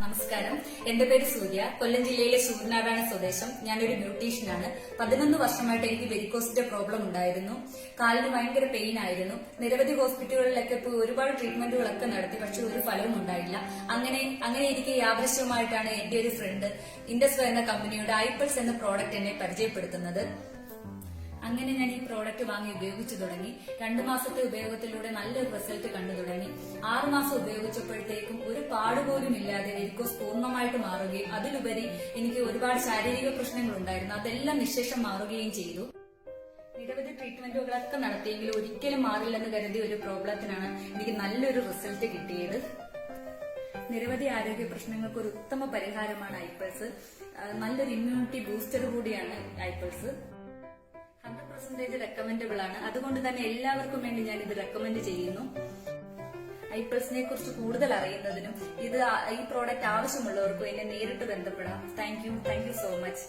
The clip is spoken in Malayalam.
നമസ്കാരം. എന്റെ പേര് സൂര്യ. കൊല്ലം ജില്ലയിലെ സൂര്യനാരായണ സ്വദേശം. ഞാനൊരു ബ്യൂട്ടീഷ്യനാണ്. പതിനൊന്ന് വർഷമായിട്ട് എനിക്ക് വെരിക്കോസിന്റെ പ്രോബ്ലം ഉണ്ടായിരുന്നു. കാലിന് ഭയങ്കര പെയിൻ ആയിരുന്നു. നിരവധി ഹോസ്പിറ്റലുകളിലൊക്കെ പോയി ഒരുപാട് ട്രീറ്റ്മെന്റുകളൊക്കെ നടത്തി പക്ഷെ ഒരു ഫലവും ഉണ്ടായില്ല. അങ്ങനെ അങ്ങനെ എനിക്ക് യാദൃശ്യമായിട്ടാണ് എന്റെ ഒരു ഫ്രണ്ട് ഇൻഡസ്വ എന്ന കമ്പനിയുടെ ഐപ്പൾസ് എന്ന പ്രോഡക്റ്റ് എന്നെ പരിചയപ്പെടുത്തുന്നത്. അങ്ങനെ ഞാൻ ഈ പ്രോഡക്റ്റ് വാങ്ങി ഉപയോഗിച്ചു തുടങ്ങി. രണ്ടു മാസത്തെ ഉപയോഗത്തിലൂടെ നല്ലൊരു റിസൾട്ട് കണ്ടു തുടങ്ങി. ആറു മാസം ഉപയോഗിച്ചപ്പോഴത്തേക്കും ഒരു പാടുപോലും ഇല്ലാതെ എരിക്കോസ് പൂർണമായിട്ട് മാറുകയും അതിലുപരി എനിക്ക് ഒരുപാട് ശാരീരിക പ്രശ്നങ്ങൾ ഉണ്ടായിരുന്നു. അതെല്ലാം നിശേഷം മാറുകയും ചെയ്തു. നിരവധി ട്രീറ്റ്മെന്റുകളൊക്കെ നടത്തിയെങ്കിലും ഒരിക്കലും മാറില്ലെന്ന് കരുതിയ ഒരു പ്രോബ്ലത്തിനാണ് എനിക്ക് നല്ലൊരു റിസൾട്ട് കിട്ടിയത്. നിരവധി ആരോഗ്യ പ്രശ്നങ്ങൾക്ക് ഒരു ഉത്തമ പരിഹാരമാണ് ഐപ്പിൾസ് നല്ലൊരു ഇമ്മ്യൂണിറ്റി ബൂസ്റ്റർ കൂടിയാണ് ഐപ്പൾസ് പെർസെന്റേജ് റെക്കമെൻഡബിൾ ആണ്. അതുകൊണ്ട് തന്നെ എല്ലാവർക്കും വേണ്ടി ഞാൻ ഇത് റെക്കമെൻഡ് ചെയ്യുന്നു. ഐപ്പിൾസിനെ കുറിച്ച് കൂടുതൽ അറിയുന്നതിനും ഇത് ഈ പ്രോഡക്റ്റ് ആവശ്യമുള്ളവർക്കും എന്നെ നേരിട്ട് ബന്ധപ്പെടാം. Thank you thank you so much